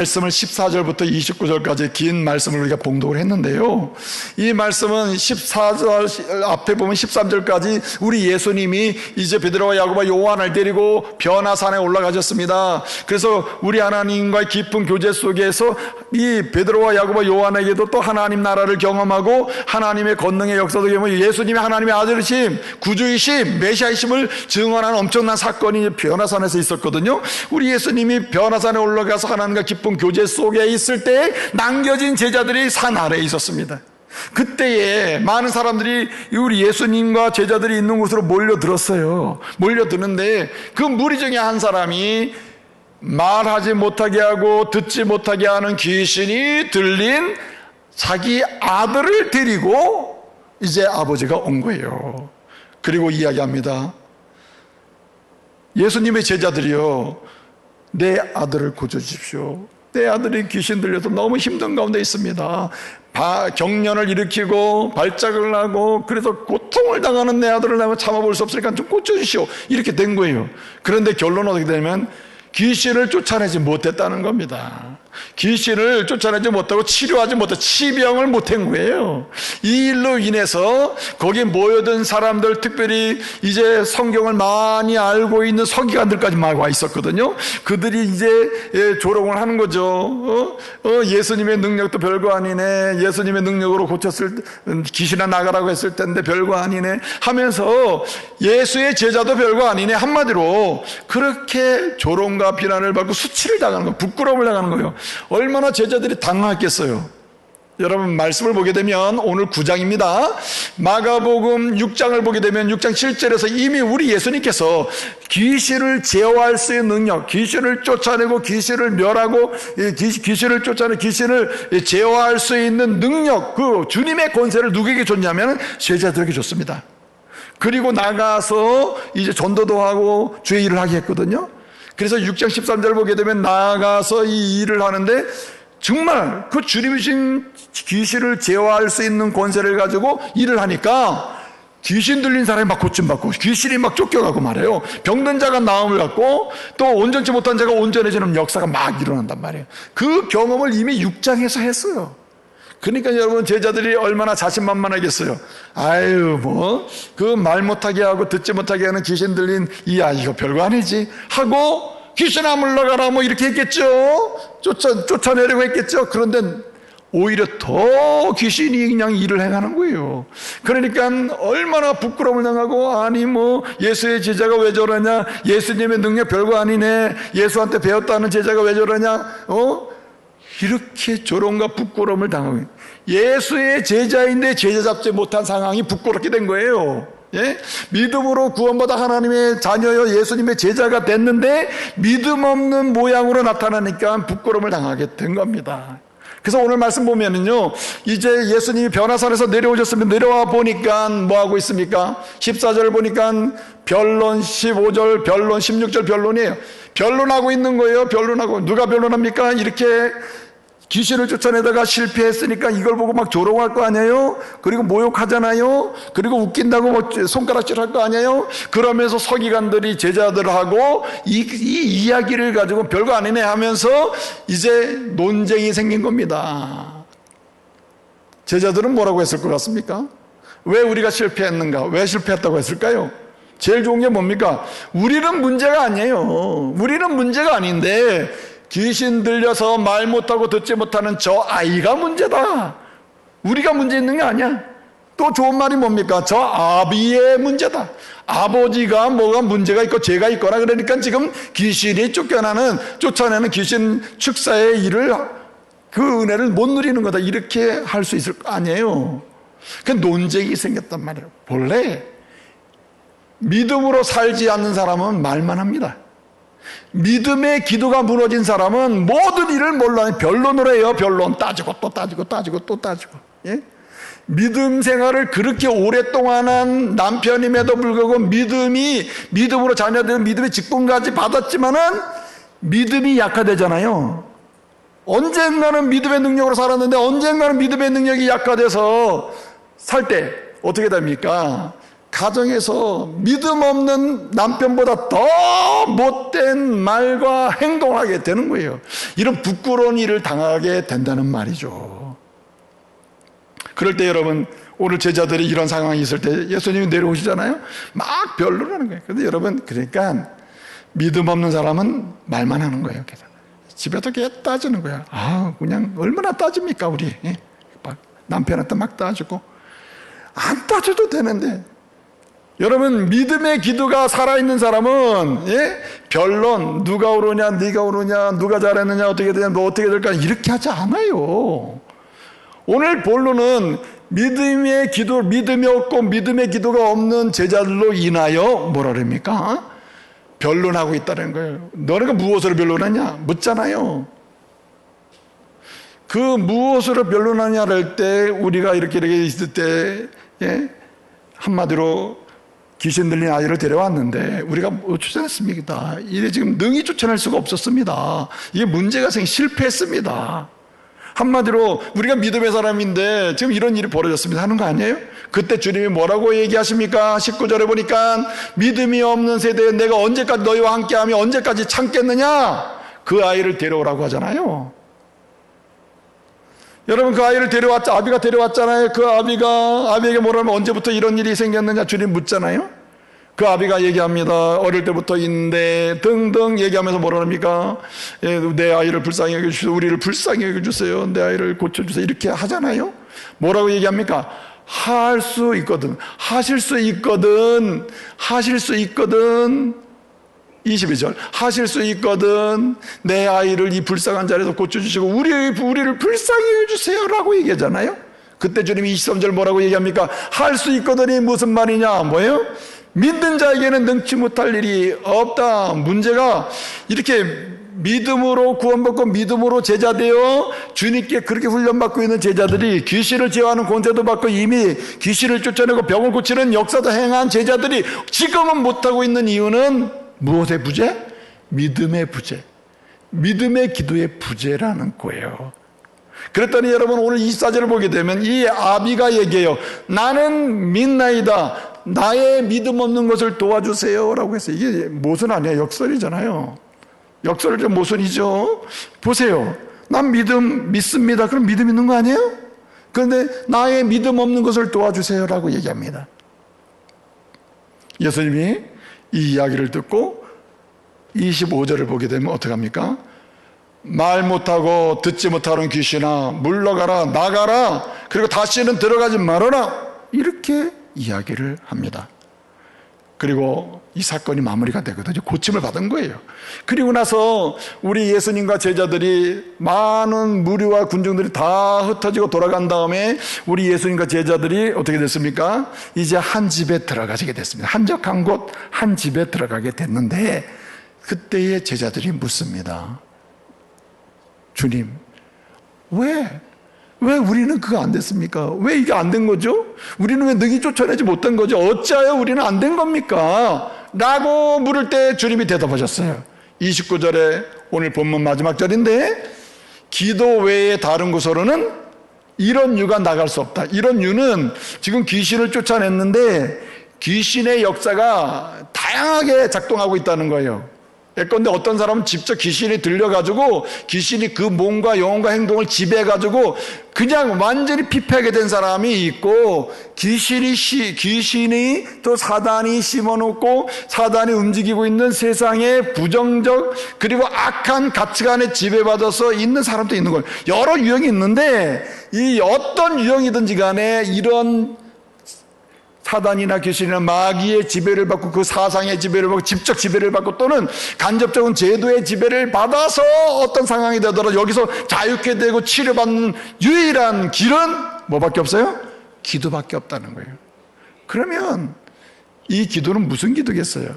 말씀을 14절부터 29절까지 긴 말씀을 우리가 봉독을 했는데요. 이 말씀은 14절 앞에 보면 13절까지 우리 예수님이 이제 베드로와 야고보와 요한을 데리고 변화산에 올라가셨습니다. 그래서 우리 하나님과의 깊은 교제 속에서 이 베드로와 야고보와 요한에게도 또 하나님 나라를 경험하고 하나님의 권능의 역사도 경험하고 예수님의 하나님의 아들이심, 구주이심, 메시아이심을 증언하는 엄청난 사건이 변화산에서 있었거든요. 우리 예수님이 변화산에 올라가서 하나님과 깊은 교제 속에 있을 때 남겨진 제자들이 산 아래에 있었습니다. 그때에 많은 사람들이 우리 예수님과 제자들이 있는 곳으로 몰려들었어요. 몰려드는데 그 무리 중에 한 사람이 말하지 못하게 하고 듣지 못하게 하는 귀신이 들린 자기 아들을 데리고 이제 아버지가 온 거예요. 그리고 이야기합니다. 예수님의 제자들이요. 내 아들을 고쳐주십시오. 내 아들이 귀신 들려서 너무 힘든 가운데 있습니다. 바, 경련을 일으키고 발작을 하고 그래서 고통을 당하는 내 아들을 내가 참아볼 수 없으니까 좀 고쳐주시오. 이렇게 된 거예요. 그런데 결론은 어떻게 되냐면 귀신을 쫓아내지 못했다는 겁니다. 귀신을 쫓아내지 못하고 치료하지 못해 치병을 못한 거예요. 이 일로 인해서 거기 모여든 사람들 특별히 이제 성경을 많이 알고 있는 서기관들까지 막 와 있었거든요. 그들이 이제 예, 조롱을 하는 거죠. 어? 어, 예수님의 능력도 별거 아니네. 예수님의 능력으로 고쳤을 귀신아 나가라고 했을 텐데 별거 아니네. 하면서 예수의 제자도 별거 아니네. 한마디로 그렇게 조롱과 비난을 받고 수치를 당하는 거, 부끄러움을 당하는 거예요. 얼마나 제자들이 당황했겠어요. 여러분 말씀을 보게 되면 오늘 9장입니다. 마가복음 6장을 보게 되면 6장 7절에서 이미 우리 예수님께서 귀신을 제어할 수 있는 능력, 귀신을 쫓아내고 귀신을 멸하고 귀신을 쫓아내 귀신을 제어할 수 있는 능력, 그 주님의 권세를 누구에게 줬냐면 제자들에게 줬습니다. 그리고 나가서 이제 전도도 하고 주의 일을 하게 했거든요. 그래서 6장 13절 보게 되면 나가서 이 일을 하는데 정말 그 주님이신 귀신을 제어할 수 있는 권세를 가지고 일을 하니까 귀신 들린 사람이 막 고침받고 귀신이 막 쫓겨가고 말해요. 병든 자가 나음을 갖고 또 온전치 못한 자가 온전해지는 역사가 막 일어난단 말이에요. 그 경험을 이미 6장에서 했어요. 그러니까 여러분 제자들이 얼마나 자신만만하겠어요. 아유 뭐 그 말 못하게 하고 듣지 못하게 하는 귀신 들린 이 아이가 별거 아니지 하고 귀신아 물러가라 뭐 이렇게 했겠죠. 쫓아 쫓아내려고 했겠죠. 그런데 오히려 더 귀신이 그냥 일을 행하는 거예요. 그러니까 얼마나 부끄러움을 당하고 아니 뭐 예수의 제자가 왜 저러냐? 예수님의 능력 별거 아니네. 예수한테 배웠다는 제자가 왜 저러냐? 어? 이렇게 조롱과 부끄러움을 당하고 예수의 제자인데 제자 잡지 못한 상황이 부끄럽게 된 거예요. 예? 믿음으로 구원받아 하나님의 자녀여 예수님의 제자가 됐는데 믿음 없는 모양으로 나타나니까 부끄러움을 당하게 된 겁니다. 그래서 오늘 말씀 보면은요, 이제 예수님이 변화산에서 내려오셨으면 내려와 보니까 뭐 하고 있습니까? 14절 보니까 변론 15절, 변론 16절 변론이에요. 변론하고 있는 거예요. 변론하고. 누가 변론합니까? 이렇게 귀신을 쫓아내다가 실패했으니까 이걸 보고 막 조롱할 거 아니에요? 그리고 모욕하잖아요? 그리고 웃긴다고 뭐 손가락질 할 거 아니에요? 그러면서 서기관들이 제자들하고 이, 이 이야기를 가지고 별거 아니네 하면서 이제 논쟁이 생긴 겁니다. 제자들은 뭐라고 했을 것 같습니까? 왜 우리가 실패했는가? 왜 실패했다고 했을까요? 제일 좋은 게 뭡니까? 우리는 문제가 아니에요. 우리는 문제가 아닌데 귀신 들려서 말 못하고 듣지 못하는 저 아이가 문제다. 우리가 문제 있는 게 아니야. 또 좋은 말이 뭡니까? 저 아비의 문제다. 아버지가 뭐가 문제가 있고 죄가 있거나 그러니까 지금 귀신이 쫓겨나는, 쫓아내는 귀신 축사의 일을 그 은혜를 못 누리는 거다. 이렇게 할 수 있을 거 아니에요. 그 논쟁이 생겼단 말이에요. 본래 믿음으로 살지 않는 사람은 말만 합니다. 믿음의 기도가 무너진 사람은 모든 일을 몰라 변론으로 해요. 변론 따지고 또 따지고 따지고 또 따지고. 예? 믿음 생활을 그렇게 오랫동안 한 남편임에도 불구하고 믿음이 믿음으로 자녀들 믿음의 직분까지 받았지만은 믿음이 약화되잖아요. 언젠가는 믿음의 능력으로 살았는데 언젠가는 믿음의 능력이 약화돼서 살 때 어떻게 됩니까? 가정에서 믿음 없는 남편보다 더 못된 말과 행동을 하게 되는 거예요. 이런 부끄러운 일을 당하게 된다는 말이죠. 그럴 때 여러분, 오늘 제자들이 이런 상황이 있을 때 예수님이 내려오시잖아요? 막 변론하는 거예요. 근데 여러분, 그러니까 믿음 없는 사람은 말만 하는 거예요. 집에서 계속 따지는 거야. 아, 그냥 얼마나 따집니까, 우리? 예? 막 남편한테 막 따지고. 안 따져도 되는데. 여러분, 믿음의 기도가 살아있는 사람은, 예? 변론, 누가 오르냐, 네가 오르냐, 누가 잘했느냐, 어떻게 되냐, 뭐 어떻게 될까, 이렇게 하지 않아요. 오늘 본론은 믿음의 기도, 믿음이 없고 믿음의 기도가 없는 제자들로 인하여 뭐라 그럽니까? 변론하고 있다는 거예요. 너네가 무엇으로 변론하냐? 묻잖아요. 그 무엇으로 변론하냐를 할때 우리가 이렇게 이렇게 있을 때 예? 한마디로 귀신 들린 아이를 데려왔는데 우리가 뭐 쫓아냈습니다. 이게 지금 능히 쫓아낼 수가 없었습니다. 이게 문제가 생 실패했습니다. 한마디로 우리가 믿음의 사람인데 지금 이런 일이 벌어졌습니다 하는 거 아니에요? 그때 주님이 뭐라고 얘기하십니까? 19절에 보니까 믿음이 없는 세대에 내가 언제까지 너희와 함께하며 언제까지 참겠느냐? 그 아이를 데려오라고 하잖아요. 여러분 그 아이를 데려왔자 아비가 데려왔잖아요. 그 아비가 아비에게 뭐라면 언제부터 이런 일이 생겼느냐 주님 묻잖아요. 그 아비가 얘기합니다. 어릴 때부터 있는데 등등 얘기하면서 뭐라 합니까? 예, 내 아이를 불쌍히 여겨 주세요. 우리를 불쌍히 여겨 주세요. 내 아이를 고쳐 주세요. 이렇게 하잖아요. 뭐라고 얘기합니까? 할 수 있거든. 하실 수 있거든. 하실 수 있거든. 22절. 하실 수 있거든. 내 아이를 이 불쌍한 자리에서 고쳐주시고 우리, 우리를 불쌍히 해주세요 라고 얘기하잖아요. 그때 주님이 23절 뭐라고 얘기합니까? 할 수 있거든이 무슨 말이냐? 뭐예요? 믿는 자에게는 능치 못할 일이 없다. 문제가 이렇게 믿음으로 구원받고 믿음으로 제자되어 주님께 그렇게 훈련받고 있는 제자들이 귀신을 제어하는 권세도 받고 이미 귀신을 쫓아내고 병을 고치는 역사도 행한 제자들이 지금은 못하고 있는 이유는 무엇의 부재? 믿음의 부재. 믿음의 기도의 부재라는 거예요. 그랬더니 여러분 오늘 24절을 보게 되면 이 아비가 얘기해요. 나는 믿나이다. 나의 믿음 없는 것을 도와주세요. 라고 해서 이게 모순 아니야. 역설이잖아요. 역설의 모순이죠. 보세요. 난 믿음 믿습니다. 그럼 믿음 있는 거 아니에요? 그런데 나의 믿음 없는 것을 도와주세요. 라고 얘기합니다. 예수님이 이 이야기를 듣고 25절을 보게 되면 어떡합니까? 말 못하고 듣지 못하는 귀신아 물러가라 나가라 그리고 다시는 들어가지 말아라 이렇게 이야기를 합니다. 그리고 이 사건이 마무리가 되거든요. 고침을 받은 거예요. 그리고 나서 우리 예수님과 제자들이 많은 무리와 군중들이 다 흩어지고 돌아간 다음에 우리 예수님과 제자들이 어떻게 됐습니까? 이제 한 집에 들어가게 됐습니다. 한적한 곳 한 집에 들어가게 됐는데 그때의 제자들이 묻습니다. 주님, 왜? 왜 우리는 그거 안 됐습니까? 왜 이게 안 된 거죠? 우리는 왜 능히 쫓아내지 못한 거죠? 어찌하여 우리는 안 된 겁니까? 라고 물을 때 주님이 대답하셨어요. 29절에 오늘 본문 마지막 절인데, 기도 외에 다른 곳으로는 이런 유가 나갈 수 없다. 이런 유는 지금 귀신을 쫓아냈는데, 귀신의 역사가 다양하게 작동하고 있다는 거예요. 예컨대 어떤 사람은 직접 귀신이 들려가지고 귀신이 그 몸과 영혼과 행동을 지배해가지고 그냥 완전히 피폐하게 된 사람이 있고 귀신이 시, 귀신이 또 사단이 심어놓고 사단이 움직이고 있는 세상의 부정적 그리고 악한 가치관에 지배받아서 있는 사람도 있는 거예요. 여러 유형이 있는데 이 어떤 유형이든지 간에 이런 사단이나 귀신이나 마귀의 지배를 받고 그 사상의 지배를 받고 직접 지배를 받고 또는 간접적인 제도의 지배를 받아서 어떤 상황이 되더라도 여기서 자유케 되고 치료받는 유일한 길은 뭐밖에 없어요? 기도밖에 없다는 거예요. 그러면 이 기도는 무슨 기도겠어요?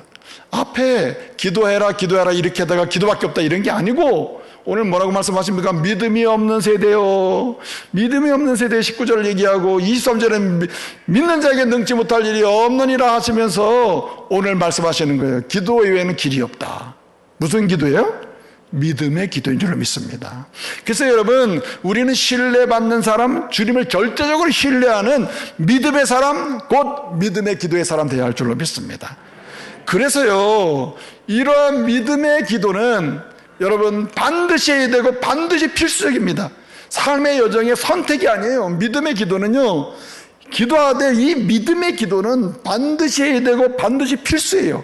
앞에 기도해라 기도해라 이렇게 하다가 기도밖에 없다 이런 게 아니고 오늘 뭐라고 말씀하십니까? 믿음이 없는 세대요. 믿음이 없는 세대 19절을 얘기하고 23절에 믿는 자에게 능치 못할 일이 없느니라 하시면서 오늘 말씀하시는 거예요. 기도 외에는 길이 없다. 무슨 기도예요? 믿음의 기도인 줄로 믿습니다. 그래서 여러분, 우리는 신뢰받는 사람, 주님을 절대적으로 신뢰하는 믿음의 사람, 곧 믿음의 기도의 사람 되어야 할 줄로 믿습니다. 그래서요, 이러한 믿음의 기도는 여러분 반드시 해야 되고 반드시 필수적입니다. 삶의 여정의 선택이 아니에요. 믿음의 기도는요, 기도하되 이 믿음의 기도는 반드시 해야 되고 반드시 필수예요.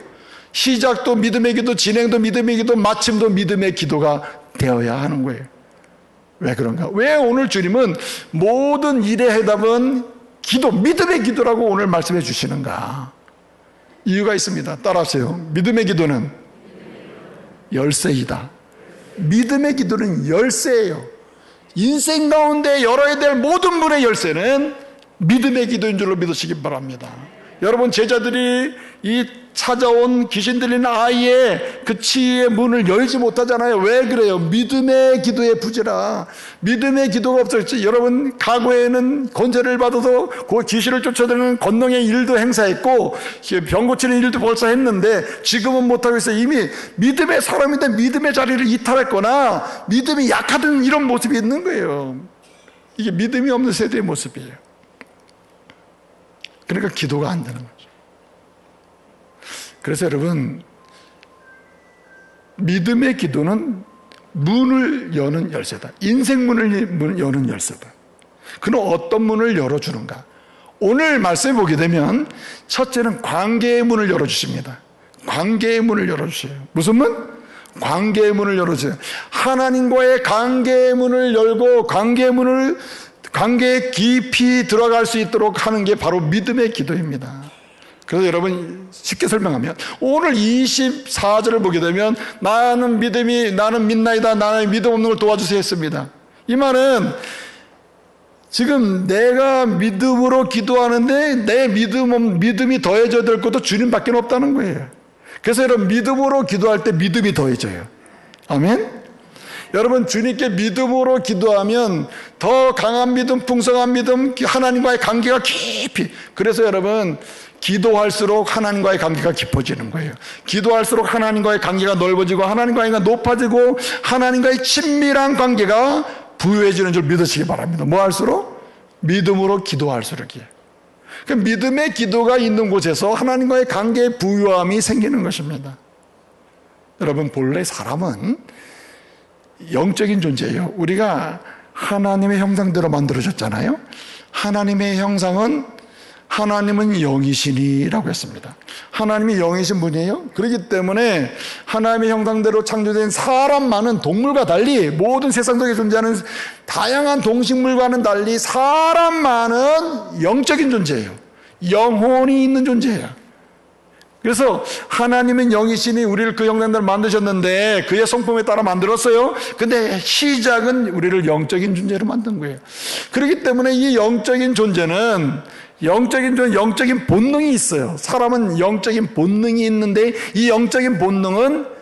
시작도 믿음의 기도, 진행도 믿음의 기도, 마침도 믿음의 기도가 되어야 하는 거예요. 왜 그런가? 왜 오늘 주님은 모든 일의 해답은 기도, 믿음의 기도라고 오늘 말씀해 주시는가? 이유가 있습니다. 따라하세요. 믿음의 기도는 열쇠이다. 믿음의 기도는 열쇠예요. 인생 가운데 열어야 될 모든 문의 열쇠는 믿음의 기도인 줄로 믿으시기 바랍니다. 여러분 제자들이 이 찾아온 귀신 들린 아이의 그 치유의 문을 열지 못하잖아요. 왜 그래요? 믿음의 기도의 부재라. 믿음의 기도가 없었지. 여러분 과거에는 건재를 받아서 그 귀신을 쫓아다니는 건능의 일도 행사했고 병 고치는 일도 벌써 했는데 지금은 못하고 있어. 이미 믿음의 사람인데 믿음의 자리를 이탈했거나 믿음이 약하던 이런 모습이 있는 거예요. 이게 믿음이 없는 세대의 모습이에요. 그러니까 기도가 안 되는 거죠. 그래서 여러분, 믿음의 기도는 문을 여는 열쇠다. 인생 문을 여는 열쇠다. 그는 어떤 문을 열어주는가? 오늘 말씀해 보게 되면 첫째는 관계의 문을 열어주십니다. 관계의 문을 열어주세요. 무슨 문? 관계의 문을 열어주세요. 하나님과의 관계의 문을 열고 관계의 문을 관계에 깊이 들어갈 수 있도록 하는 게 바로 믿음의 기도입니다. 그래서 여러분 쉽게 설명하면 오늘 24절을 보게 되면 나는 믿음이 나는 믿나이다 나는 믿음 없는 걸 도와주세요 했습니다. 이 말은 지금 내가 믿음으로 기도하는데 내 믿음 믿음이 더해져야 될 것도 주님밖에 없다는 거예요. 그래서 여러분 믿음으로 기도할 때 믿음이 더해져요. 아멘. 여러분 주님께 믿음으로 기도하면 더 강한 믿음, 풍성한 믿음, 하나님과의 관계가 깊이. 그래서 여러분 기도할수록 하나님과의 관계가 깊어지는 거예요. 기도할수록 하나님과의 관계가 넓어지고 하나님과의 관계가 높아지고 하나님과의 친밀한 관계가 부유해지는 줄 믿으시기 바랍니다. 뭐 할수록? 믿음으로 기도할수록이에요. 그 믿음의 기도가 있는 곳에서 하나님과의 관계의 부유함이 생기는 것입니다. 여러분 본래 사람은 영적인 존재예요. 우리가 하나님의 형상대로 만들어졌잖아요. 하나님의 형상은 하나님은 영이시니라고 했습니다. 하나님이 영이신 분이에요. 그렇기 때문에 하나님의 형상대로 창조된 사람만은 동물과 달리 모든 세상 속에 존재하는 다양한 동식물과는 달리 사람만은 영적인 존재예요. 영혼이 있는 존재예요. 그래서 하나님은 영이시니 우리를 그 형상대로 만드셨는데 그의 성품에 따라 만들었어요. 근데 시작은 우리를 영적인 존재로 만든 거예요. 그렇기 때문에 이 영적인 존재는 영적인 존 영적인 본능이 있어요. 사람은 영적인 본능이 있는데 이 영적인 본능은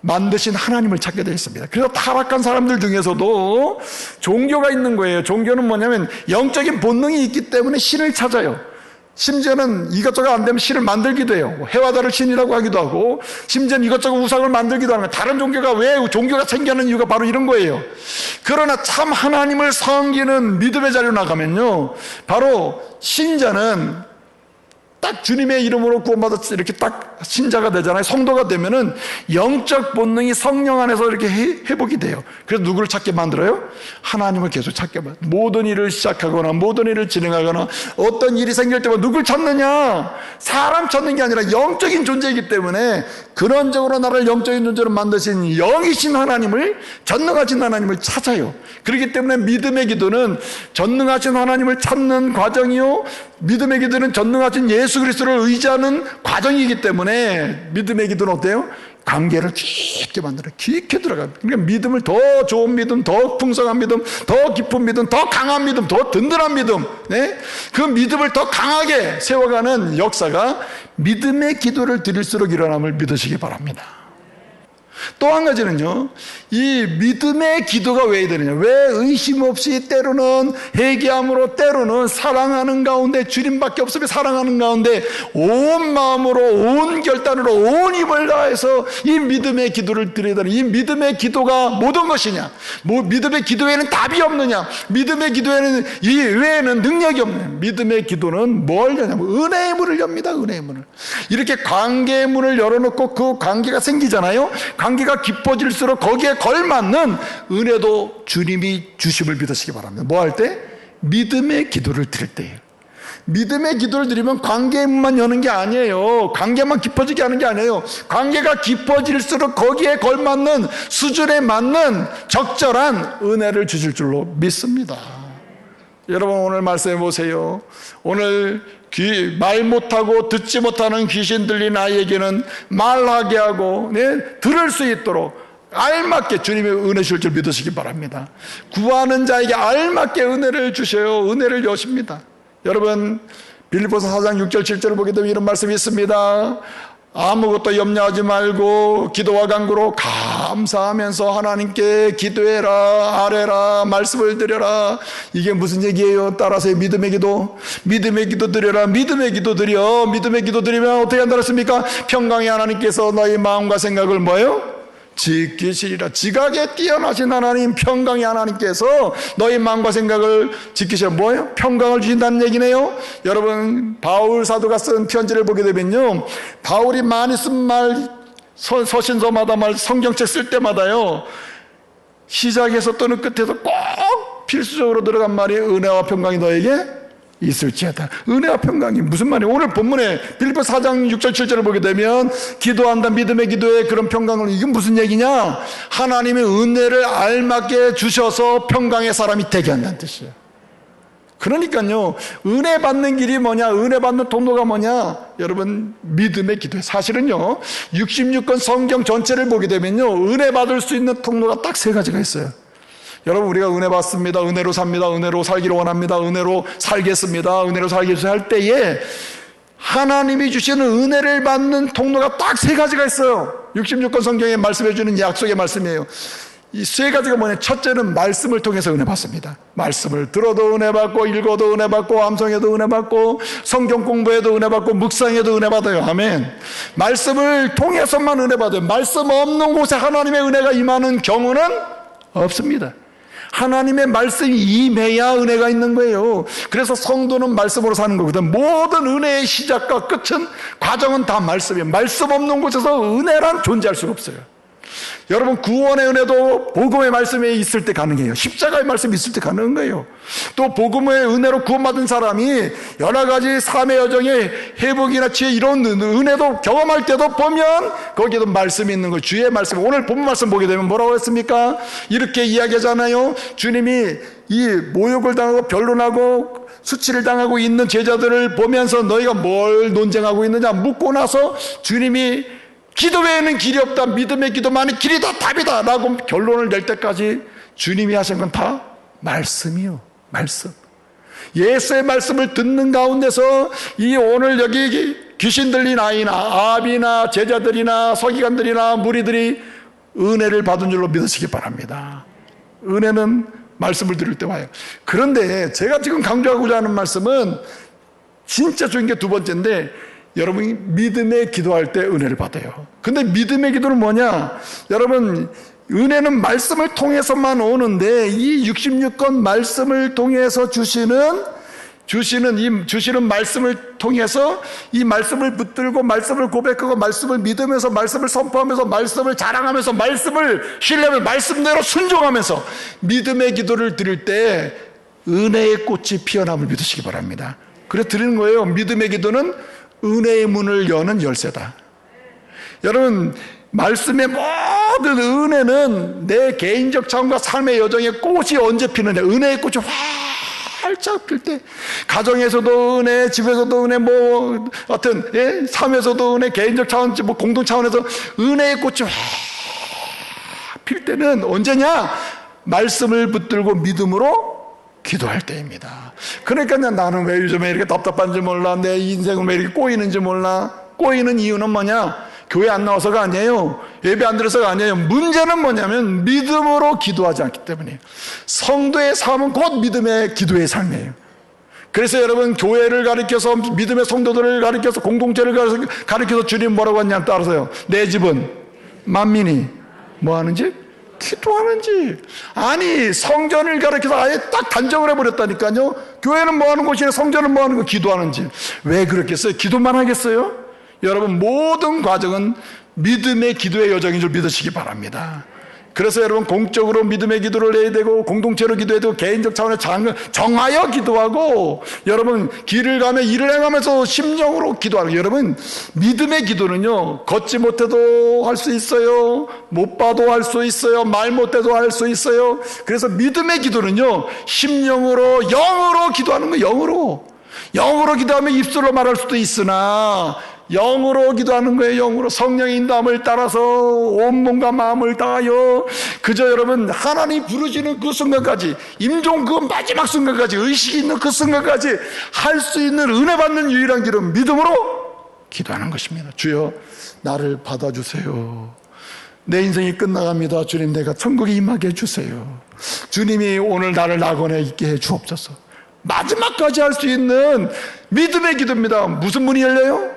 만드신 하나님을 찾게 되어 있습니다. 그래서 타락한 사람들 중에서도 종교가 있는 거예요. 종교는 뭐냐면 영적인 본능이 있기 때문에 신을 찾아요. 심지어는 이것저것 안 되면 신을 만들기도 해요. 뭐 해와 달을 신이라고 하기도 하고, 심지어는 이것저것 우상을 만들기도 하는 거예요. 다른 종교가 왜 종교가 생겨는 이유가 바로 이런 거예요. 그러나 참 하나님을 섬기는 믿음의 자리로 나가면요. 바로 신자는 딱 주님의 이름으로 구원받았 이렇게 딱 신자가 되잖아요. 성도가 되면은 영적 본능이 성령 안에서 이렇게 회복이 돼요. 그래서 누구를 찾게 만들어요? 하나님을 계속 찾게 만들어요. 모든 일을 시작하거나 모든 일을 진행하거나 어떤 일이 생길 때마다 누굴 찾느냐? 사람 찾는 게 아니라 영적인 존재이기 때문에 근원적으로 나를 영적인 존재로 만드신 영이신 하나님을 전능하신 하나님을 찾아요. 그렇기 때문에 믿음의 기도는 전능하신 하나님을 찾는 과정이요. 믿음의 기도는 전능하신 예수 그리스도를 의지하는 과정이기 때문에 믿음의 기도는 어때요? 관계를 깊게 만들어 깊게 들어가. 그러니까 믿음을 더 좋은 믿음, 더 풍성한 믿음, 더 깊은 믿음, 더 강한 믿음, 더 든든한 믿음, 네? 그 믿음을 더 강하게 세워가는 역사가 믿음의 기도를 드릴수록 일어남을 믿으시기 바랍니다. 또 한 가지는요, 이 믿음의 기도가 왜 되느냐. 왜 의심 없이 때로는 회개함으로 때로는 사랑하는 가운데 주님밖에 없으면 사랑하는 가운데 온 마음으로 온 결단으로 온 힘을 다해서 이 믿음의 기도를 드려야 되는 이 믿음의 기도가 모든 것이냐. 뭐 믿음의 기도에는 답이 없느냐. 믿음의 기도에는 이 외에는 능력이 없느냐. 믿음의 기도는 뭘 여냐면 은혜의 문을 엽니다. 은혜의 문을. 이렇게 관계의 문을 열어놓고 그 관계가 생기잖아요. 관계 가 깊어질수록 거기에 걸맞는 은혜도 주님이 주심을 믿으시기 바랍니다. 뭐 할 때? 믿음의 기도를 드릴 때예요. 믿음의 기도를 드리면 관계의 문만 여는 게 아니에요. 관계만 깊어지게 하는 게 아니에요. 관계가 깊어질수록 거기에 걸맞는 수준에 맞는 적절한 은혜를 주실 줄로 믿습니다. 여러분 오늘 말씀해 보세요. 오늘 귀, 말 못하고 듣지 못하는 귀신 들린 아이에게는 말하게 하고 네, 들을 수 있도록 알맞게 주님의 은혜 주실 줄 믿으시기 바랍니다. 구하는 자에게 알맞게 은혜를 주셔요. 은혜를 여십니다. 여러분 빌립보서 4장 6절 7절을 보게 되면 이런 말씀이 있습니다. 아무것도 염려하지 말고 기도와 간구로 감사하면서 하나님께 기도해라 아뢰라 말씀을 드려라. 이게 무슨 얘기예요? 따라서 믿음의 기도. 믿음의 기도 드려라. 믿음의 기도 드려. 믿음의 기도 드리면 어떻게 한다 그랬습니까? 평강의 하나님께서 너희 마음과 생각을 뭐요 지키시리라. 지각에 뛰어나신 하나님 평강의 하나님께서 너희 마음과 생각을 지키셔. 뭐예요? 평강을 주신다는 얘기네요. 여러분 바울 사도가 쓴 편지를 보게 되면요. 바울이 많이 쓴 말 서신서마다 말 성경책 쓸 때마다요. 시작에서 또는 끝에서 꼭 필수적으로 들어간 말이 은혜와 평강이 너에게 있을지어다. 은혜와 평강이 무슨 말이에요? 오늘 본문에 빌리포 4장 6절 7절을 보게 되면 기도한다 믿음의 기도에 그런 평강을 이건 무슨 얘기냐? 하나님의 은혜를 알맞게 주셔서 평강의 사람이 되게 한다는 뜻이에요. 그러니까요, 은혜 받는 길이 뭐냐, 은혜 받는 통로가 뭐냐, 여러분, 믿음의 기도예요. 사실은요, 66권 성경 전체를 보게 되면요, 은혜 받을 수 있는 통로가 딱 세 가지가 있어요. 여러분 우리가 은혜 받습니다. 은혜로 삽니다. 은혜로 살기를 원합니다. 은혜로 살겠습니다. 은혜로 살겠습니다. 할 때에 하나님이 주시는 은혜를 받는 통로가 딱 세 가지가 있어요. 66권 성경에 말씀해 주는 약속의 말씀이에요. 이 세 가지가 뭐냐? 첫째는 말씀을 통해서 은혜 받습니다. 말씀을 들어도 은혜 받고, 읽어도 은혜 받고, 암송해도 은혜 받고, 성경 공부해도 은혜 받고, 묵상해도 은혜 받아요. 아멘. 말씀을 통해서만 은혜 받아요. 말씀 없는 곳에 하나님의 은혜가 임하는 경우는 없습니다. 하나님의 말씀이 임해야 은혜가 있는 거예요. 그래서 성도는 말씀으로 사는 거거든. 모든 은혜의 시작과 끝은 과정은 다 말씀이에요. 말씀 없는 곳에서 은혜란 존재할 수가 없어요. 여러분 구원의 은혜도 복음의 말씀에 있을 때 가능해요. 십자가의 말씀이 있을 때 가능한 거예요. 또 복음의 은혜로 구원받은 사람이 여러 가지 삶의 여정에 회복이나 지혜 이런 은혜도 경험할 때도 보면 거기에도 말씀이 있는 거예요. 주의 말씀. 오늘 본 말씀 보게 되면 뭐라고 했습니까? 이렇게 이야기하잖아요. 주님이 이 모욕을 당하고 변론하고 수치를 당하고 있는 제자들을 보면서 너희가 뭘 논쟁하고 있느냐 묻고 나서 주님이 기도 외에는 길이 없다. 믿음의 기도만이 길이다. 답이다. 라고 결론을 낼 때까지 주님이 하신 건 다 말씀이요. 말씀. 예수의 말씀을 듣는 가운데서 이 오늘 여기 귀신 들린 아이나 아비나 제자들이나 서기관들이나 무리들이 은혜를 받은 줄로 믿으시기 바랍니다. 은혜는 말씀을 들을 때 와요. 그런데 제가 지금 강조하고자 하는 말씀은 진짜 좋은 게두 번째인데 여러분이 믿음의 기도할 때 은혜를 받아요. 근데 믿음의 기도는 뭐냐? 여러분, 은혜는 말씀을 통해서만 오는데 이 66권 말씀을 통해서 주시는 주시는 이 주시는 말씀을 통해서 이 말씀을 붙들고 말씀을 고백하고 말씀을 믿으면서 말씀을 선포하면서 말씀을 자랑하면서 말씀을 신뢰하며 말씀대로 순종하면서 믿음의 기도를 드릴 때 은혜의 꽃이 피어남을 믿으시기 바랍니다. 그래 드리는 거예요. 믿음의 기도는 은혜의 문을 여는 열쇠다. 여러분, 말씀의 모든 은혜는 내 개인적 차원과 삶의 여정에 꽃이 언제 피느냐. 은혜의 꽃이 활짝 필 때, 가정에서도 은혜, 집에서도 은혜, 뭐, 하여튼, 예? 삶에서도 은혜, 개인적 차원, 뭐, 공동 차원에서 은혜의 꽃이 필 때는 언제냐? 말씀을 붙들고 믿음으로 기도할 때입니다. 그러니까 나는 왜 요즘에 이렇게 답답한지 몰라. 내 인생은 왜 이렇게 꼬이는지 몰라. 꼬이는 이유는 뭐냐? 교회 안 나와서가 아니에요. 예배 안 드려서가 아니에요. 문제는 뭐냐면 믿음으로 기도하지 않기 때문이에요. 성도의 삶은 곧 믿음의 기도의 삶이에요. 그래서 여러분 교회를 가리켜서 믿음의 성도들을 가리켜서 공동체를 가리켜서 주님 뭐라고 하냐 따라서요. 내 집은 만민이 뭐 하는지 기도하는지 아니 성전을 가리켜서 아예 딱 단정을 해버렸다니까요. 교회는 뭐 하는 곳이에요? 성전은 뭐 하는 거 기도하는지 왜 그렇겠어요? 기도만 하겠어요? 여러분 모든 과정은 믿음의 기도의 여정인 줄 믿으시기 바랍니다. 그래서 여러분 공적으로 믿음의 기도를 내야 되고 공동체로 기도해야 되고 개인적 차원의 장, 정하여 기도하고 여러분 길을 가며 일을 행하면서 심령으로 기도하고 여러분 믿음의 기도는요 걷지 못해도 할 수 있어요. 못 봐도 할 수 있어요. 말 못해도 할 수 있어요. 그래서 믿음의 기도는요 심령으로 영으로 기도하는 거예요 영으로. 영으로 기도하면 입술로 말할 수도 있으나 영으로 기도하는 거예요. 영으로 성령의 인도함을 따라서 온 몸과 마음을 다하여 그저 여러분 하나님 부르시는 그 순간까지 임종 그 마지막 순간까지 의식이 있는 그 순간까지 할 수 있는 은혜 받는 유일한 길은 믿음으로 기도하는 것입니다. 주여 나를 받아주세요. 내 인생이 끝나갑니다. 주님 내가 천국에 임하게 해주세요. 주님이 오늘 나를 낙원에 있게 해 주옵소서. 마지막까지 할 수 있는 믿음의 기도입니다. 무슨 문이 열려요?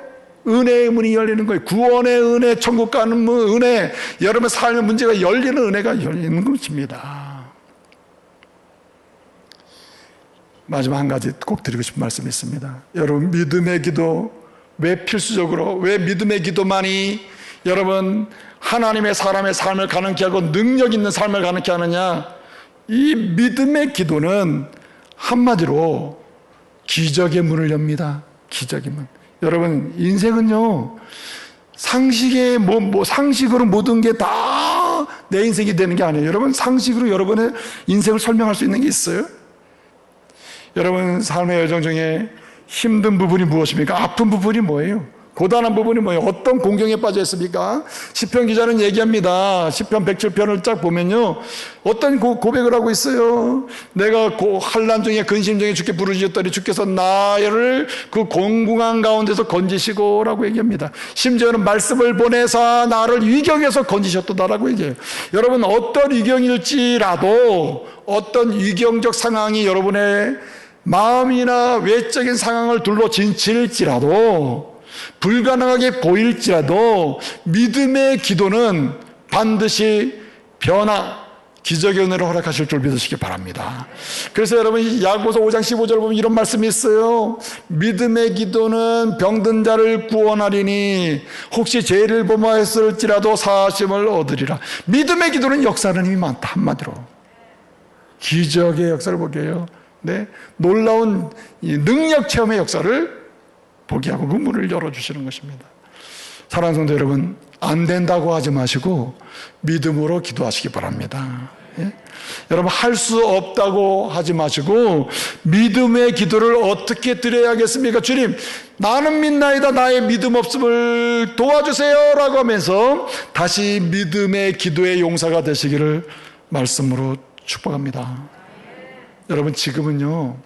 은혜의 문이 열리는 거예요. 구원의 은혜, 천국 가는 문, 은혜, 여러분의 삶의 문제가 열리는 은혜가 열리는 것입니다. 마지막 한 가지 꼭 드리고 싶은 말씀이 있습니다. 여러분, 믿음의 기도, 왜 필수적으로, 왜 믿음의 기도만이 여러분, 하나님의 사람의 삶을 가능케 하고 능력 있는 삶을 가능케 하느냐? 이 믿음의 기도는 한마디로 기적의 문을 엽니다. 기적의 문. 여러분, 인생은요, 상식에, 뭐, 뭐, 상식으로 모든 게 다 내 인생이 되는 게 아니에요. 여러분, 상식으로 여러분의 인생을 설명할 수 있는 게 있어요? 여러분, 삶의 여정 중에 힘든 부분이 무엇입니까? 아픈 부분이 뭐예요? 고단한 부분이 뭐예요? 어떤 공경에 빠져 있습니까? 시편 기자는 얘기합니다. 시편 107편을 쫙 보면요. 어떤 고, 백을 하고 있어요. 내가 고, 한란 중에 근심 중에 주께 부르짖었더니 주께서 나를 그 공궁한 가운데서 건지시고라고 얘기합니다. 심지어는 말씀을 보내사 나를 위경에서 건지셨다라고 얘기해요. 여러분 어떤 위경일지라도 어떤 위경적 상황이 여러분의 마음이나 외적인 상황을 둘러 진칠지라도 불가능하게 보일지라도 믿음의 기도는 반드시 변화, 기적의 은혜를 허락하실 줄 믿으시기 바랍니다. 그래서 여러분 야고보서 5장 15절 보면 이런 말씀이 있어요. 믿음의 기도는 병든 자를 구원하리니 혹시 죄를 범하였을지라도 사하심을 얻으리라. 믿음의 기도는 역사는 힘이 많다 한마디로. 기적의 역사를 보게 해요. 네, 놀라운 능력 체험의 역사를 보게 하고 그 문을 열어주시는 것입니다. 사랑하는 성도 여러분, 안 된다고 하지 마시고 믿음으로 기도하시기 바랍니다. 예? 여러분, 할 수 없다고 하지 마시고 믿음의 기도를 어떻게 드려야겠습니까? 주님, 나는 믿나이다. 나의 믿음 없음을 도와주세요. 라고 하면서 다시 믿음의 기도의 용사가 되시기를 말씀으로 축복합니다. 여러분, 지금은요,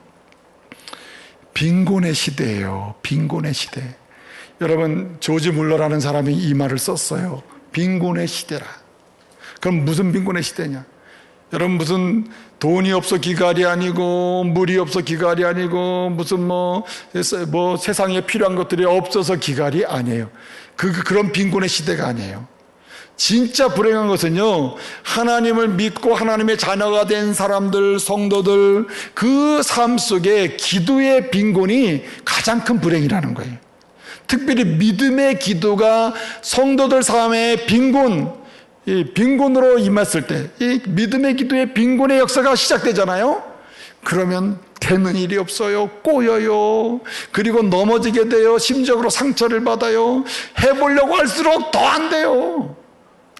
빈곤의 시대예요. 빈곤의 시대. 여러분 조지 물러라는 사람이 이 말을 썼어요. 빈곤의 시대라. 그럼 무슨 빈곤의 시대냐? 여러분 무슨 돈이 없어 기갈이 아니고 물이 없어 기갈이 아니고 무슨 뭐, 뭐 세상에 필요한 것들이 없어서 기갈이 아니에요. 그 그런 빈곤의 시대가 아니에요. 진짜 불행한 것은요, 하나님을 믿고 하나님의 자녀가 된 사람들, 성도들, 그 삶 속에 기도의 빈곤이 가장 큰 불행이라는 거예요. 특별히 믿음의 기도가 성도들 삶에 빈곤, 이 빈곤으로 임했을 때, 이 믿음의 기도의 빈곤의 역사가 시작되잖아요? 그러면 되는 일이 없어요. 꼬여요. 그리고 넘어지게 돼요. 심적으로 상처를 받아요. 해보려고 할수록 더 안 돼요.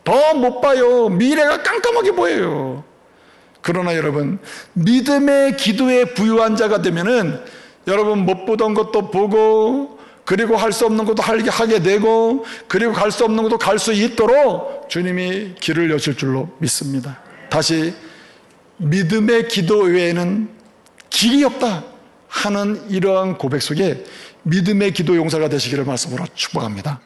더 못 봐요. 미래가 깜깜하게 보여요. 그러나 여러분, 믿음의 기도에 부유한 자가 되면은 여러분 못 보던 것도 보고 그리고 할 수 없는 것도 하게 되고 그리고 갈 수 없는 것도 갈 수 있도록 주님이 길을 여실 줄로 믿습니다. 다시 믿음의 기도 외에는 길이 없다 하는 이러한 고백 속에 믿음의 기도 용사가 되시기를 말씀으로 축복합니다.